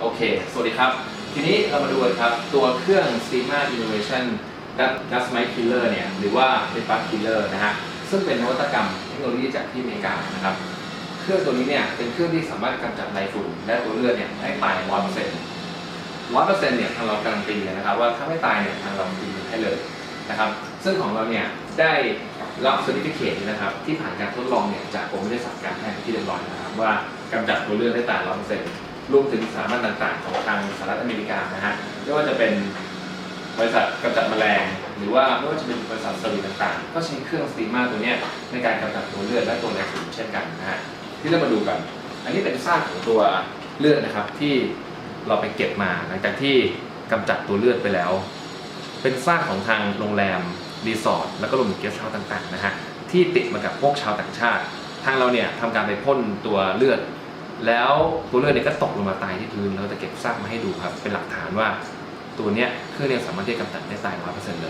โอเค สวัสดีครับ ทีนี้เรามาดูกันครับ ตัวเครื่อง Stima Innovation Dust Mite Killer เนี่ย หรือว่า d e p a r Killer นะฮะ ซึ่งเป็นนวัตกรรมเทคโนโลยีจากที่อเมริกานะครับ เครื่องตัวนี้เนี่ย เป็นเครื่องที่สามารถกำจัดไรฝุ่นและตัวเลือดเนี่ยให้ตายร้อยเปอร์เซ็นต์ร้อยเปอร์เซ็นต์เนี่ยทางเราการันตีเลยนะครับ ว่าถ้าไม่ตายเนี่ยทางเราตีให้เลยนะครับ ซึ่งของเราเนี่ยได้รับ c e r t i f i c a t e นะครับที่ผ่านการทดลองเนี่ยจากกรมวิทยาศาสตร์การแพทย์ที่เรียบร้อยนะครับว่ากำจัดตัวเลือดได้ตายร้อยเปอร์เซ็นต์ รวมถึงสถาบันต่างๆ ของทางสหรัฐอเมริกานะฮะไม่ว่าจะเป็นบริษัทกำจัดแมลง หรือว่าไม่ว่าจะเป็นบริษัทสลิดต่างๆ ก็ใช้เครื่องสตีมาตัวนี้ในการกำจัดตัวเลือดและตัวไรฝุ่นเช่นกันนะฮะที่เรามาดูกัน อันนี้เป็นซากของตัวเลือดนะครับที่เราไปเก็บมาหลังจากที่กำจัดตัวเลือดไปแล้ว เป็นซากของทางโรงแรมรีสอร์ทแล้วก็รวมถึงเกสต์เฮาส์ต่างๆนะฮะที่ติดมากับพวกชาวต่างชาติ ทางเราเนี่ยทำการไปพ่นตัวเลือด แล้วตัวเลือดเนี่ยก็ตกลงมาตายที่พื้นเราจะเก็บซากมาให้ดูครับ เป็นหลักฐานว่าตัวเนี้ยเครื่องเรียนสามารถที่จะกำจัดได้ตายร้อยเปอร์เซ็นต์เลย